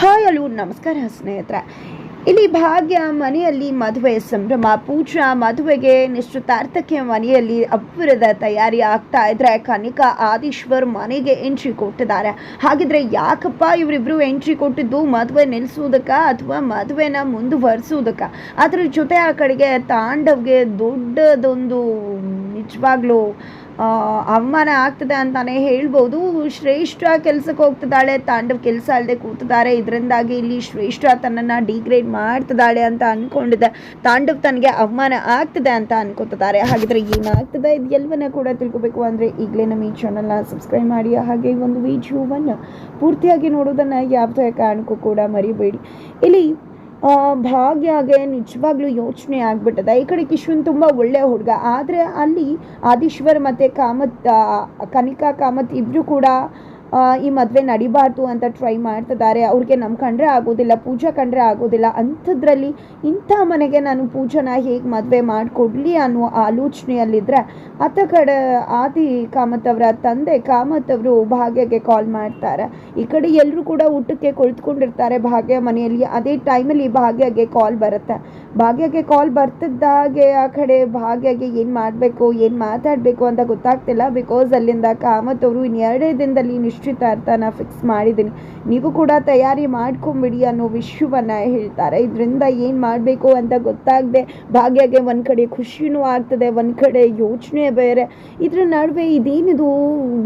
Hi ಅಲ್ಲೂ ನಮಸ್ಕಾರ ಸ್ನೇಹಿತರೆ. ಇಲ್ಲಿ ಭಾಗ್ಯ ಮನೆಯಲ್ಲಿ ಮದುವೆ ಸಂಭ್ರಮ, ಪೂಜಾ ಮದುವೆಗೆ ನಿಶ್ಚಿತಾರ್ಥಕ್ಕೆ ಮನೆಯಲ್ಲಿ ಅಬ್ಬರದ ತಯಾರಿ ಆಗ್ತಾ ಇದ್ರೆ ಕನಿಕಾ ಆದೀಶ್ವರ್ ಮನೆಗೆ ಎಂಟ್ರಿ ಕೊಟ್ಟಿದ್ದಾರೆ. ಹಾಗಿದ್ರೆ ಯಾಕಪ್ಪ ಇವರಿಬ್ರು ಎಂಟ್ರಿ ಕೊಟ್ಟಿದ್ದು? ಮದುವೆ ನಿಲ್ಲಿಸೋದಕ್ಕ ಅಥವಾ ಮದುವೆನ ಮುಂದುವರಿಸೋದಕ್ಕ? ಅದ್ರ ಜೊತೆ ಆ ಕಡೆಗೆ ತಾಂಡವ್ಗೆ ದೊಡ್ಡದೊಂದು ನಿಜವಾಗ್ಲೂ ಅವಮಾನ ಆಗ್ತದೆ ಅಂತಾನೆ ಹೇಳ್ಬೋದು. ಶ್ರೇಷ್ಠ ಕೆಲಸಕ್ಕೆ ಹೋಗ್ತಿದ್ದಾಳೆ, ತಾಂಡವ್ ಕೆಲಸ ಅಲ್ಲದೆ ಕೂತಿದ್ದಾರೆ. ಇದರಿಂದಾಗಿ ಇಲ್ಲಿ ಶ್ರೇಷ್ಠ ತನ್ನನ್ನು ಡಿಗ್ರೇಡ್ ಮಾಡ್ತಿದ್ದಾಳೆ ಅಂತ ಅಂದ್ಕೊಂಡಿದ್ದೆ ತಾಂಡವ್ ತನಗೆ ಅವಮಾನ ಆಗ್ತದೆ ಅಂತ ಅನ್ಕೋತಿದ್ದಾರೆ. ಹಾಗಿದ್ರೆ ಏನಾಗ್ತದೆ ಇದು ಎಲ್ಲವನ್ನ ಕೂಡ ತಿಳ್ಕೊಬೇಕು ಅಂದರೆ ಈಗಲೇ ನಮ್ಮ ಈ ಚಾನಲ್ನ ಸಬ್ಸ್ಕ್ರೈಬ್ ಮಾಡಿ. ಹಾಗೆ ಒಂದು ವಿಡಿಯೋವನ್ನು ಪೂರ್ತಿಯಾಗಿ ನೋಡೋದನ್ನು ಯಾವುದೇ ಕಾರಣಕ್ಕೂ ಕೂಡ ಮರಿಬೇಡಿ. ಇಲ್ಲಿ ಭಾಗ್ಯಗೆ ನಿಜವಾಗ್ಲೂ ಯೋಚನೆ ಆಗ್ಬಿಟ್ಟದೆ. ಈ ಕಡೆ ಕಿಶನ್ ತುಂಬ ಒಳ್ಳೆ ಹುಡುಗ. ಆದರೆ ಅಲ್ಲಿ ಆದೀಶ್ವರ್ ಮತ್ತು ಕಾಮತ್ ಕನಿಕಾ, ಕಾಮತ್ ಇಬ್ಬರು ಕೂಡ ಈ ಮದುವೆ ನಡಿಬಾರ್ದು ಅಂತ ಟ್ರೈ ಮಾಡ್ತಿದ್ದಾರೆ. ಅವ್ರಿಗೆ ನಮ್ಮ ಕಂಡ್ರೆ ಆಗೋದಿಲ್ಲ, ಪೂಜಾ ಕಂಡ್ರೆ ಆಗೋದಿಲ್ಲ. ಅಂಥದ್ರಲ್ಲಿ ಇಂಥ ಮನೆಗೆ ನಾನು ಪೂಜನ ಹೇಗೆ ಮದುವೆ ಮಾಡಿಕೊಡ್ಲಿ ಅನ್ನೋ ಆಲೋಚನೆಯಲ್ಲಿದ್ದರೆ ಆತ ಕಡೆ ಆದಿ ಕಾಮತ್ ಅವರ ತಂದೆ ಕಾಮತ್ ಅವರು ಭಾಗ್ಯಗೆ ಕಾಲ್ ಮಾಡ್ತಾರೆ. ಈ ಕಡೆ ಎಲ್ಲರೂ ಕೂಡ ಊಟಕ್ಕೆ ಕುಳಿತುಕೊಂಡಿರ್ತಾರೆ ಭಾಗ್ಯ ಮನೆಯಲ್ಲಿ. ಅದೇ ಟೈಮಲ್ಲಿ ಭಾಗ್ಯಗೆ ಕಾಲ್ ಬರುತ್ತೆ. ಭಾಗ್ಯಗೆ ಕಾಲ್ ಬರ್ತಿದ್ದಾಗೆ ಆ ಕಡೆ ಭಾಗ್ಯಗೆ ಏನು ಮಾಡಬೇಕು, ಏನು ಮಾತಾಡಬೇಕು ಅಂತ ಗೊತ್ತಾಗ್ತಿಲ್ಲ ಬಿಕಾಸ್ ಅಲ್ಲಿಂದ ಕಾಮತ್ ಅವರು ಇನ್ನೆರಡೇ ದಿನದಲ್ಲಿ ದಿನದಲ್ಲಿ ನಿಶ್ಚಿತಾರ್ಥನ ಫಿಕ್ಸ್ ಮಾಡಿದ್ದೀನಿ. ನೀವು ಕೂಡ ತಯಾರಿ ಮಾಡ್ಕೊಂಬಿಡಿ ಅನ್ನೋ ವಿಷಯವನ್ನು ಹೇಳ್ತಾರೆ. ಇದರಿಂದ ಏನು ಮಾಡಬೇಕು ಅಂತ ಗೊತ್ತಾಗದೆ ಭಾಗ್ಯಗೆ ಒಂದು ಕಡೆ ಖುಷಿನೂ ಆಗ್ತದೆ, ಒಂದು ಕಡೆ ಯೋಚನೆ ಬೇರೆ. ಇದರ ನಡುವೆ ಇದೇನಿದು?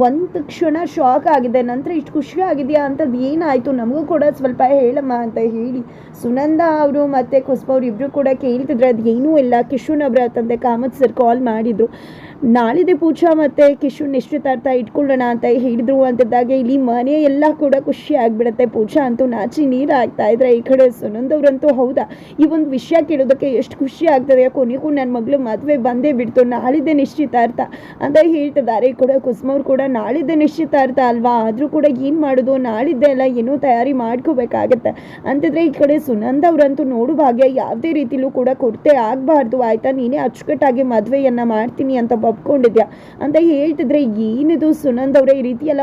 ಒಂದು ಕ್ಷಣ ಶಾಕ್ ಆಗಿದೆ, ನಂತರ ಇಷ್ಟು ಖುಷಿ ಆಗಿದೆಯಾ ಅಂತದ್ದು ಏನಾಯಿತು? ನಮಗೂ ಕೂಡ ಸ್ವಲ್ಪ ಹೇಳಮ್ಮ ಅಂತ ಹೇಳಿ. ಸುನಂದ ಅವರು ಮತ್ತು ಕುಸ್ಬ ಅವ್ರು ಇಬ್ಬರು ಕೂಡ ಕೇಳ್ತಿದ್ರು ಅದು ಏನೂ ಇಲ್ಲ. ಕಿಶುನ್ ಅವರ ತಂದೆ ಕಾಮತ್ ಸರ್ ಕಾಲ್ ಮಾಡಿದರು. ನಾಳಿದೆ ಪೂಜಾ ಮತ್ತು ಕಿಶುನ್ ನಿಶ್ಚಿತಾರ್ಥ ಇಟ್ಕೊಳ್ಳೋಣ ಅಂತ ಹೇಳಿದ್ರು ಅಂತಿದ್ದಾಗ ಇಲ್ಲಿ ಮನೆ ಎಲ್ಲ ಕೂಡ ಖುಷಿ ಆಗಿಬಿಡುತ್ತೆ. ಪೂಜಾ ಅಂತೂ ನಾಚಿ ನೀರು ಆಗ್ತಾ ಇದ್ರೆ ಈ ಕಡೆ ಸುನಂದವ್ರಂತೂ ಹೌದಾ? ಈ ಒಂದು ವಿಷಯ ಕೇಳೋದಕ್ಕೆ ಎಷ್ಟು ಖುಷಿ ಆಗ್ತದೆ. ಕೊನೆಗೂ ನನ್ನ ಮಗಳು ಮದುವೆ ಬಂದೇ ಬಿಡ್ತು. ನಾಳಿದೆ ನಿಶ್ಚಿತಾರ್ಥ. ಅಂತ ಹೇಳ್ತಿದ್ದಾರೆ ಈ ಕಡೆ ಕುಸುಮವ್ರು ಕೂಡ ನಾಳಿದ್ದೆ ನಿಶ್ಚಿತಾರ್ಥ ಅಲ್ವಾ? ಆದರೂ ಕೂಡ ಏನು ಮಾಡೋದು? ನಾಳಿದ್ದೆ ಎಲ್ಲ ಏನೋ ತಯಾರಿ ಮಾಡ್ಕೋಬೇಕಾಗತ್ತೆ. ಅಂತಿದ್ರೆ ಈ ಕಡೆ ಸುನಂದ್ ಅವರಂತೂ ನೋಡು ಭಾಗ್ಯ, ಯಾವುದೇ ರೀತಿಲೂ ಕೂಡ ಕೊರತೆ ಆಗಬಾರ್ದು. ಆಯ್ತಾ? ನೀನೇ ಅಚ್ಚುಕಟ್ಟಾಗಿ ಮದುವೆಯನ್ನು ಮಾಡ್ತೀನಿ ಅಂತ ಒಪ್ಕೊಂಡಿದ್ಯಾ? ಅಂತ ಹೇಳ್ತಿದ್ರೆ ಏನಿದು ಸುನಂದ್ ಅವರೇ? ಈ ರೀತಿ ಎಲ್ಲ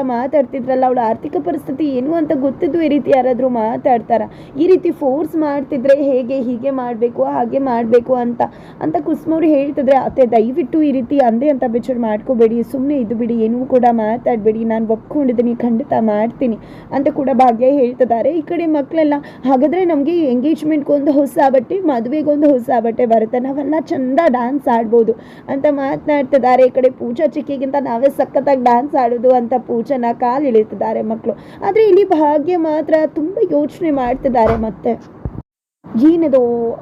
ಮಾತಾಡ್ತಿದ್ರಲ್ಲ ಅವಳ ಆರ್ಥಿಕ ಪರಿಸ್ಥಿತಿ ಏನು ಅಂತ ಗೊತ್ತಿದ್ದು ಈ ರೀತಿ ಯಾರಾದರೂ ಮಾತಾಡ್ತಾರ? ಈ ರೀತಿ ಫೋರ್ಸ್ ಮಾಡ್ತಿದ್ರೆ ಹೇಗೆ ಹೀಗೆ ಮಾಡಬೇಕು, ಹಾಗೆ ಮಾಡಬೇಕು ಅಂತ ಅಂತ ಕುಸುಮವ್ರು ಹೇಳ್ತಿದ್ರೆ, ಅತ್ತೆ ದಯವಿಟ್ಟು ಈ ರೀತಿ ಅಂದೆ ಅಂತ ಬೇಜಾರು ಮಾಡ್ಕೋಬೇಡಿ ಸುಮ್ಮನೆ ಇದು ಬಿಡಿ, ಏನೂ ಕೂಡ ಮಾತಾಡಬೇಡಿ, ನಾನು ಒಪ್ಕೊಂಡಿದ್ದೀನಿ, ಖಂಡಿತ ಮಾಡ್ತೀನಿ ಅಂತ ಕೂಡ ಭಾಗ್ಯ ಹೇಳ್ತಿದ್ದಾರೆ. ಈ ಕಡೆ ಮಕ್ಕಳೆಲ್ಲ ಹಾಗಾದರೆ ನಮಗೆ ಎಂಗೇಜ್ಮೆಂಟ್ಗೊಂದು ಹೊಸ ಬಟ್ಟೆ, ಮದುವೆಗೊಂದು ಹೊಸ ಬಟ್ಟೆ ಬರುತ್ತೆ, ನಾವೆಲ್ಲ ಚಂದ ಡ್ಯಾನ್ಸ್ ಆಡ್ಬೋದು ಅಂತ ಮಾತನಾಡ್ತಿದ್ದಾರೆ. ಈ ಕಡೆ ಪೂಜಾ ಚಿಕ್ಕಿಗಿಂತ ನಾವೇ ಸಖತ್ತಾಗಿ ಡ್ಯಾನ್ಸ್ ಆಡೋದು ಅಂತ ಪೂಜಾನ ಕಾಲು ಇಳಿತಿದ್ದಾರೆ ಮಕ್ಕಳು. ಆದರೆ ಇಲ್ಲಿ ಭಾಗ್ಯ ಮಾತ್ರ ತುಂಬ ಯೋಚನೆ ಮಾಡ್ತಿದ್ದಾರೆ ಮತ್ತೆ. ಏನಿದು?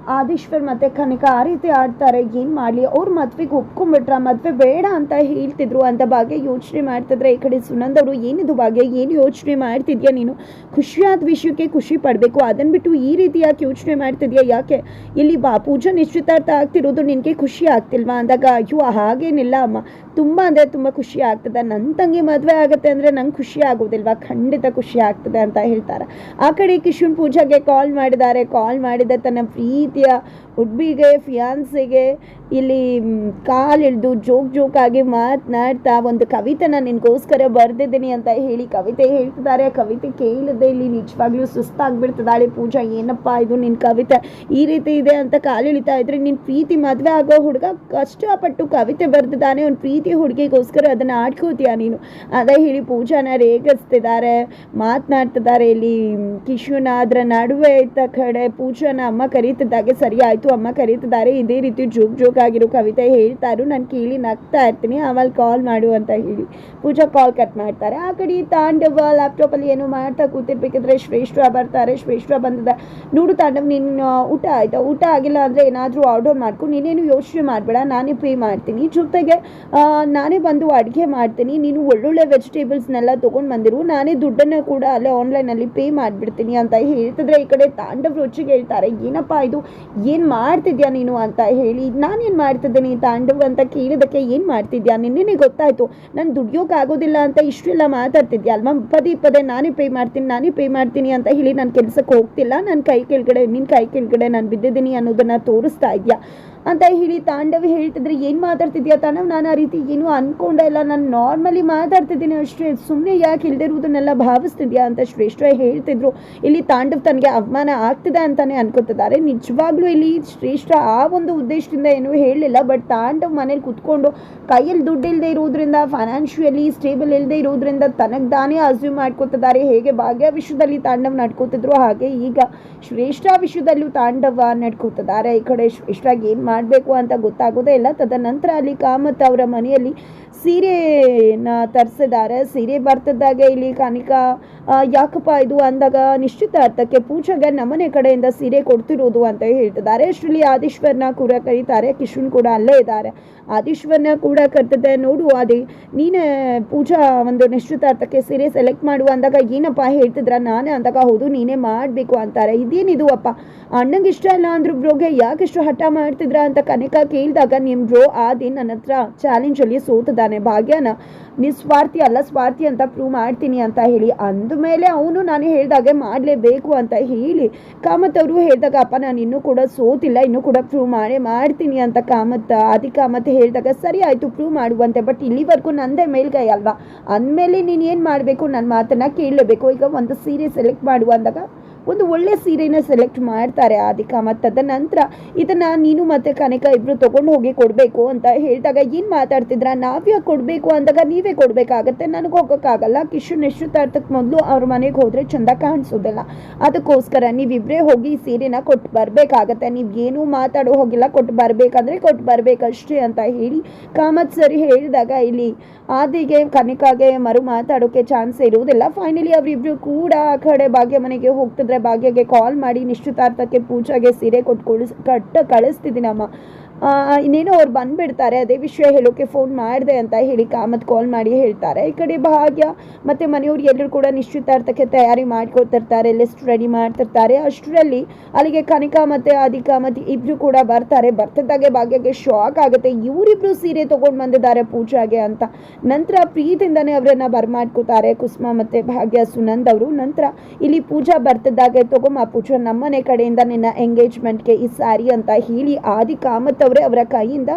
ಆದೀಶ್ವರ್ ಮತ್ತೆ ಕನಕ ಆ ರೀತಿ ಆಡ್ತಾರೆ. ಏನ್ ಮಾಡ್ಲಿ? ಅವ್ರ ಮದ್ವೆಗೆ ಒಪ್ಕೊಂಡ್ಬಿಟ್ರ? ಮದ್ವೆ ಬೇಡ ಅಂತ ಹೇಳ್ತಿದ್ರು ಅಂತ ಭಾಗ್ಯ ಯೋಚನೆ ಮಾಡ್ತಿದ್ರೆ ಈ ಕಡೆ ಸುನಂದ್ ಅವರು, ಏನಿದು ಭಾಗ್ಯ? ಏನು ಯೋಚನೆ ಮಾಡ್ತಿದ್ಯಾ ನೀನು? ಖುಷಿಯಾದ ವಿಷಯಕ್ಕೆ ಖುಷಿ ಪಡ್ಬೇಕು. ಅದನ್ ಬಿಟ್ಟು ಈ ರೀತಿ ಯಾಕೆ ಯೋಚನೆ ಮಾಡ್ತಿದ್ಯಾ? ಯಾಕೆ? ಇಲ್ಲಿ ಬಾ, ಪೂಜಾ ನಿಶ್ಚಿತಾರ್ಥ ಆಗ್ತಿರೋದು ನಿನಗೆ ಖುಷಿ ಆಗ್ತಿಲ್ವಾ? ಅಂದಾಗ, ಅಯ್ಯೋ, ಹಾಗೇನಿಲ್ಲ ಅಮ್ಮ. ತುಂಬಾ ಅಂದ್ರೆ ತುಂಬಾ ಖುಷಿ ಆಗ್ತದೆ. ನನ್ನ ತಂಗಿ ಮದುವೆ ಆಗುತ್ತೆ ಅಂದ್ರೆ ನಂಗೆ ಖುಷಿ ಆಗೋದಿಲ್ವಾ? ಖಂಡಿತ ಖುಷಿ ಆಗ್ತದೆ ಅಂತ ಹೇಳ್ತಾರೆ. ಆ ಕಡೆ ಕಿಶುನ್ ಪೂಜಾಗೆ ಕಾಲ್ ಮಾಡಿದ್ದಾರೆ. ಕಾಲ್ ಮಾಡಿದ ತನ್ನ ಪ್ರೀತಿಯ ಹುಡ್ಬಿಗೆ ಫಿಯಾನ್ಸಿಗೆ ಇಲ್ಲಿ ಕಾಲು ಹಿಡಿದು ಜೋಕ್ ಜೋಕಾಗಿ ಮಾತನಾಡ್ತಾ ಒಂದು ಕವಿತೆನ ನಿನಗೋಸ್ಕರ ಬರೆದಿದ್ದೀನಿ ಅಂತ ಹೇಳಿ ಕವಿತೆ ಹೇಳ್ತಿದ್ದಾರೆ. ಆ ಕವಿತೆ ಕೇಳಿದೆ ಇಲ್ಲಿ ನಿಜವಾಗ್ಲೂ ಸುಸ್ತಾಗ್ಬಿಡ್ತದಾಳೆ ಪೂಜಾ, ಏನಪ್ಪ ಇದು ನಿನ್ನ ಕವಿತೆ? ಈ ರೀತಿ ಇದೆ ಅಂತ ಕಾಲು ಇಳಿತಾ ಇದ್ರೆ ನಿನ್ನ ಪ್ರೀತಿ ಮದುವೆ ಆಗೋ ಹುಡುಗ ಕಷ್ಟಪಟ್ಟು ಕವಿತೆ ಬರೆದಿದ್ದಾನೆ. ಒಂದು ಪ್ರೀತಿ ಹುಡುಗಿಗೋಸ್ಕರ ಅದನ್ನು ಆಡ್ಕೋತೀಯ ನೀನು? ಅದೇ ಹೇಳಿ ಪೂಜಾನ ರೇಗಿಸ್ತಿದ್ದಾರೆ, ಮಾತನಾಡ್ತಿದ್ದಾರೆ. ಇಲ್ಲಿ ಕಿಶುನ ಅದರ ನಡುವೆ ಇದ್ದ ಕಡೆ ಅಮ್ಮ ಕರೀತಿದ್ದಾಗೆ ಸರಿ ಆಯಿತು. ಅಮ್ಮ ಕರೀತಿದ್ದಾರೆ. ಇದೇ ರೀತಿ ಜೋಕ್ ಜೋಕ್ ಆಗಿರೋ ಕವಿತೆ ಹೇಳ್ತಾರು. ನಾನು ಕೇಳಿ ನಗ್ತಾ ಇರ್ತೀನಿ. ಆಮೇಲೆ ಕಾಲ್ ಮಾಡು ಅಂತ ಹೇಳಿ ಪೂಜಾ ಕಾಲ್ ಕಟ್ ಮಾಡ್ತಾರೆ. ಆ ಕಡೆ ತಾಂಡವ ಲ್ಯಾಪ್ಟಾಪಲ್ಲಿ ಏನೋ ಮಾಡ್ತಾ ಕೂತಿರ್ಬೇಕಿದ್ರೆ ಶ್ರೇಷ್ಠ ಬರ್ತಾರೆ. ಶ್ರೇಷ್ಠ ಬಂದಿದೆ ನೋಡು ತಾಂಡವ್ ನಿನ್ನ ಊಟ ಆಯಿತಾ? ಊಟ ಆಗಿಲ್ಲ ಅಂದರೆ ಏನಾದರೂ ಆರ್ಡರ್ ಮಾಡ್ಕೊ. ನೀನೇನು ಯೋಚನೆ ಮಾಡಬೇಡ. ನಾನೇ ಪೇ ಮಾಡ್ತೀನಿ. ಜೊತೆಗೆ ನಾನೇ ಬಂದು ಅಡುಗೆ ಮಾಡ್ತೀನಿ. ನೀನು ಒಳ್ಳೊಳ್ಳೆ ವೆಜಿಟೇಬಲ್ಸ್ನೆಲ್ಲ ತೊಗೊಂಡು ಬಂದಿರು. ನಾನೇ ದುಡ್ಡನ್ನು ಕೂಡ ಅಲ್ಲೇ ಆನ್ಲೈನಲ್ಲಿ ಪೇ ಮಾಡಿಬಿಡ್ತೀನಿ ಅಂತ ಹೇಳ್ತಿದ್ರೆ ಈ ಕಡೆ ತಾಂಡವ್ ರುಚಿಗೆ ಹೇಳ್ತಾರೆ ಏನಪ್ಪ ಇದು? ಏನು ಮಾಡ್ತಿದ್ಯಾ ನೀನು? ಅಂತ ಹೇಳಿ, ನಾನೇನು ಮಾಡ್ತಿದ್ದೀನಿ? ತಾಂಡವ್ ಅಂತ ಕೇಳಿದಕ್ಕೆ ಏನು ಮಾಡ್ತಿದ್ಯಾ? ನಿನ್ನೆ ಗೊತ್ತಾಯ್ತು, ನಾನು ದುಡಿಯೋಕೆ ಆಗೋದಿಲ್ಲ ಅಂತ ಇಷ್ಟೆಲ್ಲ ಮಾತಾಡ್ತಿದ್ಯಾ? ಅಲ್ವಾ? ಪದೇ ಪದೇ ನಾನೇ ಪೇ ಮಾಡ್ತೀನಿ, ನಾನೇ ಪೇ ಮಾಡ್ತೀನಿ ಅಂತ ಹೇಳಿ ನಾನು ಕೆಲಸಕ್ಕೆ ಹೋಗ್ತಿಲ್ಲ. ನನ್ನ ಕೈ ಕೆಳಗಡೆ ನಿನ್ನ ಕೈ ಕೆಳಗಡೆ ನಾನು ಬಿದ್ದಿದ್ದೀನಿ ಅನ್ನೋದನ್ನು ತೋರಿಸ್ತಾ ಇದೆಯಾ? ಅಂತ ಹೇಳಿ ತಾಂಡವಿ ಹೇಳ್ತಿದ್ರೆ ಏನು ಮಾತಾಡ್ತಿದ್ಯಾ ತಾಂಡವ್ ನಾನು ಆ ರೀತಿ ಏನೂ ಅನ್ಕೊಂಡೆ ಇಲ್ಲ. ನಾನು ನಾರ್ಮಲಿ ಮಾತಾಡ್ತಿದ್ದೀನಿ ಅಷ್ಟೇ. ಸುಮ್ಮನೆ ಯಾಕೆ ಇಲ್ದಿರುವುದನ್ನೆಲ್ಲ ಭಾವಿಸ್ತಿದ್ಯಾ ಅಂತ ಶ್ರೇಷ್ಠ ಹೇಳ್ತಿದ್ರು. ಇಲ್ಲಿ ತಾಂಡವ್ ತನಗೆ ಅವಮಾನ ಆಗ್ತಿದೆ ಅಂತಾನೆ ಅನ್ಕೋತಿದ್ದಾರೆ. ನಿಜವಾಗ್ಲೂ ಇಲ್ಲಿ ಶ್ರೇಷ್ಠ ಆ ಒಂದು ಉದ್ದೇಶದಿಂದ ಏನೂ ಹೇಳಲಿಲ್ಲ. ಬಟ್ ತಾಂಡವ್ ಮನೇಲಿ ಕುತ್ಕೊಂಡು ಕೈಯಲ್ಲಿ ದುಡ್ಡು ಇಲ್ಲದೆ ಇರೋದ್ರಿಂದ ಫೈನಾನ್ಷಿಯಲಿ ಸ್ಟೇಬಲ್ ಇಲ್ಲದೆ ಇರೋದ್ರಿಂದ ತನಗೆ ತಾನೇ ಅಸ್ಯೂಮ್ ಮಾಡ್ಕೋತಿದ್ದಾರೆ. ಹೇಗೆ ಭಾಗ್ಯ ವಿಷಯದಲ್ಲಿ ತಾಂಡವ್ ನಡ್ಕೋತಿದ್ರು, ಹಾಗೆ ಈಗ ಶ್ರೇಷ್ಠ ವಿಷಯದಲ್ಲೂ ತಾಂಡವ ನಡ್ಕೋತಿದ್ದಾರೆ. ಈ ಕಡೆ ಶ್ರೇಷ್ಠಾಗಿ ಏನು ಮಾಡಬೇಕು ಅಂತ ಗೊತ್ತಾಗೋದೇ ಇಲ್ಲ. ತದನಂತರ ಅಲ್ಲಿ ಕಾಮತ್ ಅವರ ಮನೆಯಲ್ಲಿ ಸೀರೆನ ತರಿಸಿದ್ದಾರೆ. ಸೀರೆ ಬರ್ತದಾಗೆ ಇಲ್ಲಿ ಕಾನಿಕಾ ಯಾಕಪ್ಪ ಇದು ಅಂದಾಗ ನಿಶ್ಚಿತಾರ್ಥಕ್ಕೆ ಪೂಜೆಗೆ ನಮ್ಮನೆ ಕಡೆಯಿಂದ ಸೀರೆ ಕೊಡ್ತಿರೋದು ಅಂತ ಹೇಳ್ತಿದ್ದಾರೆ. ಅಷ್ಟರಲ್ಲಿ ಆದೀಶ್ವರ್ನ ಕೂಡ ಕರೀತಾರೆ. ಕಿಶುನ್ ಕೂಡ ಅಲ್ಲೇ ಇದ್ದಾರೆ. ಆದೀಶ್ವರ್ನ ಕೂಡ ಕರ್ತದೆ ನೋಡು ಅದೇ ನೀನೇ ಪೂಜಾ ಒಂದು ನಿಶ್ಚಿತಾರ್ಥಕ್ಕೆ ಸೀರೆ ಸೆಲೆಕ್ಟ್ ಮಾಡುವ ಅಂದಾಗ ಏನಪ್ಪ ಹೇಳ್ತಿದ್ರ? ನಾನೇ ಅಂದಾಗ ಹೌದು, ನೀನೇ ಮಾಡಬೇಕು ಅಂತಾರೆ. ಇದೇನಿದು ಅಪ್ಪ? ಅಣ್ಣಂಗೆ ಇಷ್ಟ ಇಲ್ಲ ಅಂದ್ರು ಬ್ರೋಗೆ ಯಾಕೆ ಇಷ್ಟು ಹಠ ಮಾಡ್ತಿದ್ರ? ಅಂತ ಕನಿಕ ಕೇಳಿದಾಗ ನಿಮ್ಮ ಬ್ರೋ ಆದಿ ನನ್ನ ಹತ್ರ ಚಾಲೆಂಜಲ್ಲಿ ಸೋತಿದ್ದಾನೆ ಭಾಗ್ಯನ ನಿಸ್ವಾರ್ಥಿ ಅಲ್ಲ, ಸ್ವಾರ್ಥಿ ಅಂತ ಪ್ರೂವ್ ಮಾಡ್ತೀನಿ ಅಂತ ಹೇಳಿ. ಅಂದಮೇಲೆ ಅವನು ನಾನು ಹೇಳಿದಾಗೆ ಮಾಡಲೇಬೇಕು ಅಂತ ಹೇಳಿ ಕಾಮತ್ ಅವರು ಹೇಳಿದಾಗ, ಅಪ್ಪ, ನಾನು ಇನ್ನೂ ಕೂಡ ಸೋತಿಲ್ಲ, ಇನ್ನೂ ಕೂಡ ಪ್ರೂವ್ ಮಾಡೇ, ಮಾಡ್ತೀನಿ ಅಂತ ಕಾಮತ್, ಆದಿ ಕಾಮತ್ ಹೇಳಿದಾಗ, ಸರಿ ಆಯಿತು ಪ್ರೂವ್ ಮಾಡುವಂತೆ ಬಟ್ ಇಲ್ಲಿವರೆಗೂ ನಂದೇ ಮೇಲ್ಗೈ ಅಲ್ವಾ? ಅಂದಮೇಲೆ ನೀನು ಏನು ಮಾಡಬೇಕು? ನನ್ನ ಮಾತನ್ನು ಕೇಳಲೇಬೇಕು. ಈಗ ಒಂದು ಸೀರೆ ಸೆಲೆಕ್ಟ್ ಮಾಡುವ ಅಂದಾಗ ಒಂದು ಒಳ್ಳೆ ಸೀರೆನ ಸೆಲೆಕ್ಟ್ ಮಾಡ್ತಾರೆ ಆದಿಕ ಮತ್ತು ತದನಂತರ ಇದನ್ನು ನೀನು ಮತ್ತು ಕನಕ ಇಬ್ಬರು ತೊಗೊಂಡು ಹೋಗಿ ಕೊಡಬೇಕು ಅಂತ ಹೇಳಿದಾಗ ಏನು ಮಾತಾಡ್ತಿದ್ರ? ನಾವ್ಯಾಕೆ ಕೊಡಬೇಕು ಅಂದಾಗ ನೀವೇ ಕೊಡಬೇಕಾಗತ್ತೆ. ನನಗೆ ಹೋಗೋಕ್ಕಾಗಲ್ಲ. ಕಿಶು ನಿಶ್ಚಿತಾರ್ಥಕ್ಕೆ ಮೊದಲು ಅವ್ರ ಮನೆಗೆ ಹೋದರೆ ಚೆಂದ ಕಾಣಿಸೋದಿಲ್ಲ. ಅದಕ್ಕೋಸ್ಕರ ನೀವಿಬ್ಬರೇ ಹೋಗಿ ಸೀರೆನ ಕೊಟ್ಟು ಬರಬೇಕಾಗತ್ತೆ. ನೀವು ಏನೂ ಮಾತಾಡೋ ಹೋಗಿಲ್ಲ. ಕೊಟ್ಟು ಬರಬೇಕಂದ್ರೆ ಕೊಟ್ಟು ಬರಬೇಕಷ್ಟೇ ಅಂತ ಹೇಳಿ ಕಾಮತ್ ಸರಿ ಹೇಳಿದಾಗ ಇಲ್ಲಿ ಆದಿಗೆ, ಕನಿಕಾಗೆ ಮರು ಮಾತಾಡೋಕ್ಕೆ ಚಾನ್ಸ್ ಇರುವುದಿಲ್ಲ. ಫೈನಲಿ ಅವರಿಬ್ರು ಕೂಡ ಆ ಕಡೆ ಭಾಗ್ಯ ಮನೆಗೆ ಹೋಗ್ತಿದ್ರೆ ಭಾಗ್ಯಗೆ ಕಾಲ್ ಮಾಡಿ ನಿಶ್ಚಿತಾರ್ಥಕ್ಕೆ ಪೂಜಾಗೆ ಸೀರೆ ಕೊಟ್ಟು ಕಳಿಸ್ ಕಟ್ಟ ಕಳಿಸ್ತಿದ್ದೀನಮ್ಮ ಇನ್ನೇನೋ ಅವ್ರು ಬಂದ್ಬಿಡ್ತಾರೆ, ಅದೇ ವಿಷಯ ಹೇಳೋಕೆ ಫೋನ್ ಮಾಡಿದೆ ಅಂತ ಹೇಳಿ ಕಾಮತ್ ಕಾಲ್ ಮಾಡಿ ಹೇಳ್ತಾರೆ. ಈ ಕಡೆ ಭಾಗ್ಯ ಮತ್ತು ಮನೆಯವ್ರು ಎಲ್ಲರೂ ಕೂಡ ನಿಶ್ಚಿತಾರ್ಥಕ್ಕೆ ತಯಾರಿ ಮಾಡ್ಕೊತಿರ್ತಾರೆ ಲಿಸ್ಟ್ ರೆಡಿ ಮಾಡ್ತಿರ್ತಾರೆ. ಅಷ್ಟರಲ್ಲಿ ಅಲ್ಲಿಗೆ ಕನಿಕಾ ಮತ್ತು ಆದಿಕಾ ಮತ್ತು ಇಬ್ಬರು ಕೂಡ ಬರ್ತಾರೆ. ಬರ್ತಿದ್ದಾಗೆ ಭಾಗ್ಯಕ್ಕೆ ಶಾಕ್ ಆಗುತ್ತೆ. ಇವರಿಬ್ರು ಸೀರೆ ತೊಗೊಂಡು ಬಂದಿದ್ದಾರೆ ಪೂಜಾಗೆ ಅಂತ. ನಂತರ ಪ್ರೀತಿಯಿಂದನೇ ಅವರನ್ನು ಬರ್ಮಾಡ್ಕೋತಾರೆ ಕುಸುಮ ಮತ್ತು ಭಾಗ್ಯ ಸುನಂದ್ ಅವರು. ನಂತರ ಇಲ್ಲಿ ಪೂಜಾ ಬರ್ತಿದ್ದಾಗೆ ತಗೊಂಬ ಪೂಜಾ ನಮ್ಮನೆ ಕಡೆಯಿಂದ ನಿನ್ನ ಎಂಗೇಜ್ಮೆಂಟ್ಗೆ ಈ ಸ್ಯಾರಿ ಅಂತ ಹೇಳಿ ಆದಿ ಕಾಮತ್ ಅವರೇ ಅವರ ಕೈಯಿಂದ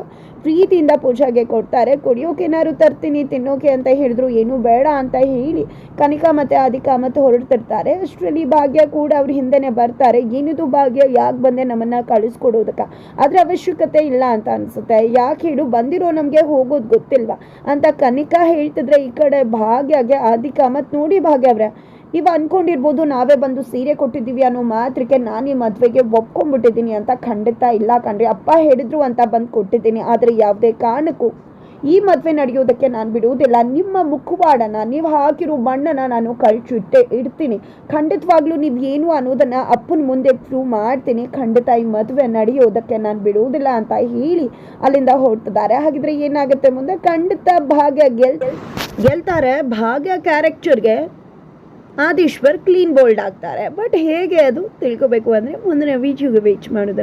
ಪ್ರೀತಿಯಿಂದ ಪೂಜಾಗೆ ಕೊಡ್ತಾರೆ. ಕುಡಿಯೋಕೆ ಏನಾದ್ರು ತರ್ತೀನಿ, ತಿನ್ನೋಕೆ ಅಂತ ಹೇಳಿದ್ರು, ಏನು ಬೇಡ ಅಂತ ಹೇಳಿ ಕನಿಕಾ ಮತ್ತು ಆದಿಕಾ ಮತ್ತು ಹೊರಡ್ತಿರ್ತಾರೆ. ಅಷ್ಟರಲ್ಲಿ ಭಾಗ್ಯ ಕೂಡ ಅವ್ರ ಹಿಂದೆನೆ ಬರ್ತಾರೆ. ಏನಿದು ಭಾಗ್ಯ? ಯಾಕೆ ಬಂದೆ ನಮ್ಮನ್ನು ಕಳಿಸ್ಕೊಡೋದಕ್ಕೆ? ಅದರ ಅವಶ್ಯಕತೆ ಇಲ್ಲ ಅಂತ ಅನ್ಸುತ್ತೆ. ಯಾಕೆ ಹೇಳು? ಬಂದಿರೋ ನಮಗೆ ಹೋಗೋದು ಗೊತ್ತಿಲ್ವಾ? ಅಂತ ಕನಿಕ ಹೇಳ್ತಿದ್ರೆ ಈ ಕಡೆ ಭಾಗ್ಯಗೆ ಆದಿಕಾ ಮತ್ತು ನೋಡಿ ಭಾಗ್ಯ ಅವ್ರೆ. ನೀವು ಅನ್ಕೊಂಡಿರ್ಬೋದು, ನಾವೇ ಬಂದು ಸೀರೆ ಕೊಟ್ಟಿದ್ದೀವಿ ಅನ್ನೋ ಮಾತ್ರಕ್ಕೆ ನಾನು ಈ ಮದುವೆಗೆ ಒಪ್ಕೊಂಡ್ಬಿಟ್ಟಿದ್ದೀನಿ ಅಂತ ಖಂಡಿತ ಇಲ್ಲ ಕಣ್ರಿ. ಅಪ್ಪ ಹೇಳಿದ್ರು ಅಂತ ಬಂದು ಕೊಟ್ಟಿದ್ದೀನಿ, ಆದರೆ ಯಾವುದೇ ಕಾರಣಕ್ಕೂ ಈ ಮದುವೆ ನಡೆಯೋದಕ್ಕೆ ನಾನು ಬಿಡುವುದಿಲ್ಲ. ನಿಮ್ಮ ಮುಖವಾಡನ, ನೀವು ಹಾಕಿರೋ ಬಣ್ಣನ ನಾನು ಕಳ್ಚಿಟ್ಟೆ ಇಡ್ತೀನಿ. ಖಂಡಿತವಾಗ್ಲೂ ನೀವು ಏನು ಅನ್ನೋದನ್ನು ಅಪ್ಪನ ಮುಂದೆ ಪ್ರೂವ್ ಮಾಡ್ತೀನಿ. ಖಂಡಿತ ಈ ಮದುವೆ ನಡೆಯೋದಕ್ಕೆ ನಾನು ಬಿಡುವುದಿಲ್ಲ ಅಂತ ಹೇಳಿ ಅಲ್ಲಿಂದ ಹೊರಟಿದ್ದಾರೆ. ಹಾಗಿದ್ರೆ ಏನಾಗುತ್ತೆ ಮುಂದೆ? ಖಂಡಿತ ಭಾಗ್ಯ ಗೆಲ್, ಗೆಲ್ತಾರೆ. ಭಾಗ್ಯ ಕ್ಯಾರೆಕ್ಟರ್ಗೆ ಆದೀಶ್ವರ್ ಕ್ಲೀನ್ ಬೋಲ್ಡ್ ಆಗ್ತಾರೆ. ಬಟ್ ಹೇಗೆ ಅದು ತಿಳ್ಕೊಬೇಕು ಅಂದರೆ ಮುಂದಿನ ವೀಡಿಯೋಗೆ ವೀಚ್ ಮಾಡೋದನ್ನು